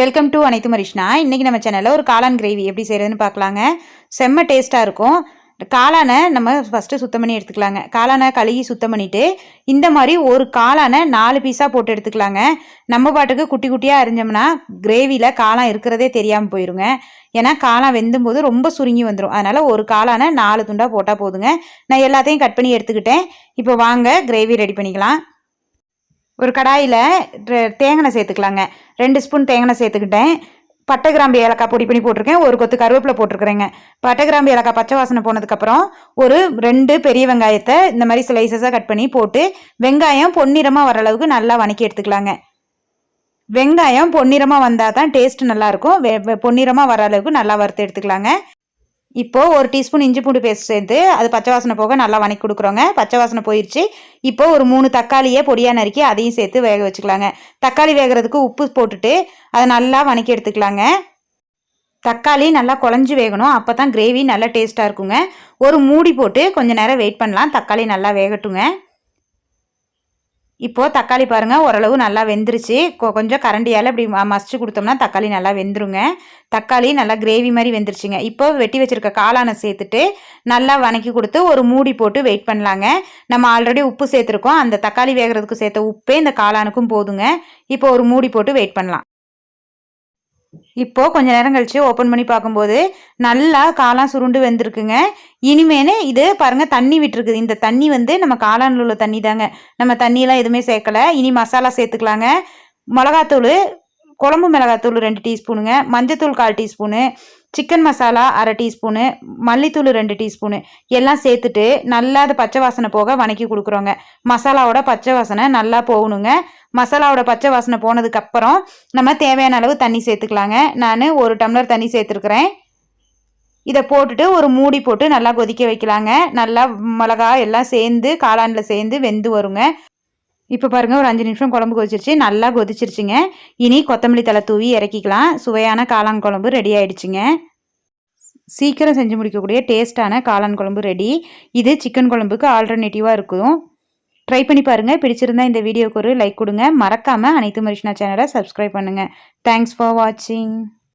Welcome to அனைத்து மரிஷ்னா இன்றைக்கி நம்ம சேனலில் ஒரு காளான் கிரேவி எப்படி செய்கிறதுன்னு பார்க்கலாங்க. செம்ம டேஸ்ட்டாக இருக்கும். காளானை நம்ம ஃபஸ்ட்டு சுத்தம் பண்ணி எடுத்துக்கலாங்க. காளானை கழுகி சுத்தம் பண்ணிவிட்டு இந்த மாதிரி ஒரு காளானை நாலு பீஸாக போட்டு எடுத்துக்கலாங்க. நம்ம பாட்டுக்கு குட்டி குட்டியாக அரிஞ்சோம்னா கிரேவியில் காளான் இருக்கிறதே தெரியாமல் போயிருங்க. ஏன்னா காளான் வெந்தும்போது ரொம்ப சுருங்கி வந்துடும் அதனால் ஒரு காளானை நாலு துண்டாக போட்டால் போதுங்க. நான் எல்லாத்தையும் கட் பண்ணி எடுத்துக்கிட்டேன். இப்போ வாங்க கிரேவி ரெடி பண்ணிக்கலாம். ஒரு கடாயில் தேங்காய் சேர்த்துக்கலாங்க. ரெண்டு ஸ்பூன் தேங்காய் சேர்த்துக்கிட்டேன். பட்டை கிராம்பு ஏலக்காய் பொடி பண்ணி போட்டிருக்கேன். ஒரு கொத்து கருவேப்பிலை போட்டிருக்கிறேங்க. பட்டை கிராம்பு ஏலக்காய் பச்சை வாசனை போனதுக்கப்புறம் ஒரு ரெண்டு பெரிய வெங்காயத்தை இந்த மாதிரி ஸ்லைசஸாக கட் பண்ணி போட்டு வெங்காயம் பொன்னிறமாக வர அளவுக்கு நல்லா வணக்கி எடுத்துக்கலாங்க. வெங்காயம் பொன்னிறமாக வந்தால் தான் டேஸ்ட் நல்லாயிருக்கும் வெ பொன்னிறமாக வர அளவுக்கு நல்லா வறுத்து எடுத்துக்கலாங்க. இப்போது ஒரு டீஸ்பூன் இஞ்சி பூண்டு பேஸ்ட் சேர்த்து அது பச்சை வாசனை போக நல்லா வணக்கி கொடுக்குறோங்க. பச்சை வாசனை போயிடுச்சு இப்போ ஒரு மூணு தக்காளியை பொடியாக நறுக்கி அதையும் சேர்த்து வேக வச்சுக்கலாங்க. தக்காளி வேகிறதுக்கு உப்பு போட்டுட்டு அதை நல்லா வணக்கி எடுத்துக்கலாங்க. தக்காளி நல்லா குழஞ்சி வேகணும். அப்போ தான் கிரேவி நல்லா டேஸ்ட்டாக இருக்குங்க. ஒரு மூடி போட்டு கொஞ்சம் நேரம் வெயிட் பண்ணலாம். தக்காளி நல்லா வேகட்டுங்க. இப்போது தக்காளி பாருங்கள் ஓரளவு நல்லா வெந்துருச்சு. கொஞ்சம் கரண்டியால் இப்படி மசிச்சு கொடுத்தோம்னா தக்காளி நல்லா வெந்துருங்க. தக்காளி நல்லா கிரேவி மாதிரி வெந்துருச்சுங்க. இப்போ வெட்டி வச்சுருக்க காளானை சேர்த்துட்டு நல்லா வணக்கி கொடுத்து ஒரு மூடி போட்டு வெயிட் பண்ணலாங்க. நம்ம ஆல்ரெடி உப்பு சேர்த்துருக்கோம். அந்த தக்காளி வேகிறதுக்கு சேர்த்த உப்பே இந்த காளானுக்கும் போதுங்க. இப்போ ஒரு மூடி போட்டு வெயிட் பண்ணலாம். இப்போது கொஞ்ச நேரம் கழித்து ஓப்பன் பண்ணி பார்க்கும்போது நல்லா காளான் சுருண்டு வெந்திருக்குங்க. இனிமேனு இது பாருங்கள் தண்ணி விட்டுருக்குது. இந்த தண்ணி வந்து நம்ம காளானில் உள்ள தண்ணி தாங்க. நம்ம தண்ணியெலாம் எதுவுமே சேர்க்கலை. இனி மசாலா சேர்த்துக்கலாங்க. மிளகாத்தூள் குழம்பு மிளகாத்தூள் ரெண்டு டீஸ்பூனுங்க. மஞ்சத்தூள் கால் டீஸ்பூனு. சிக்கன் மசாலா அரை டீஸ்பூனு மல்லித்தூள் ரெண்டு டீஸ்பூனு எல்லாம் சேர்த்துட்டு நல்லா அது பச்சை வாசனை போக வணக்கி கொடுக்குறோங்க. மசாலாவோட பச்சை வாசனை நல்லா போகணுங்க. மசாலாவோட பச்சை வாசனை போனதுக்கப்புறம் நம்ம தேவையான அளவு தண்ணி சேர்த்துக்கலாங்க. நான் ஒரு டம்ளர் தண்ணி சேர்த்துருக்குறேன். இதை போட்டுட்டு ஒரு மூடி போட்டு நல்லா கொதிக்க வைக்கலாங்க. நல்லா மிளகா எல்லாம் சேர்ந்து காளானில் சேர்ந்து வெந்து வருங்க. இப்போ பாருங்கள் ஒரு அஞ்சு நிமிஷம் குழம்பு கொதிச்சிருச்சு. நல்லா கொதிச்சிருச்சுங்க. இனி கொத்தமல்லி தலை தூவி இறக்கிக்கலாம். சுவையான காளான் குழம்பு ரெடி ஆயிடுச்சுங்க. சீக்கிரம் செஞ்சு முடிக்கக்கூடிய டேஸ்ட்டான காளான் குழம்பு ரெடி. இது சிக்கன் குழம்புக்கு ஆல்டர்னேட்டிவாக இருக்கும். ட்ரை பண்ணி பாருங்கள் பிடிச்சிருந்தா இந்த வீடியோக்கு ஒரு லைக் கொடுங்க. மறக்காமல் அனைத்து மரிஷ்னா சேனலை சப்ஸ்கிரைப் பண்ணுங்கள் தேங்க்ஸ் ஃபார் வாட்சிங்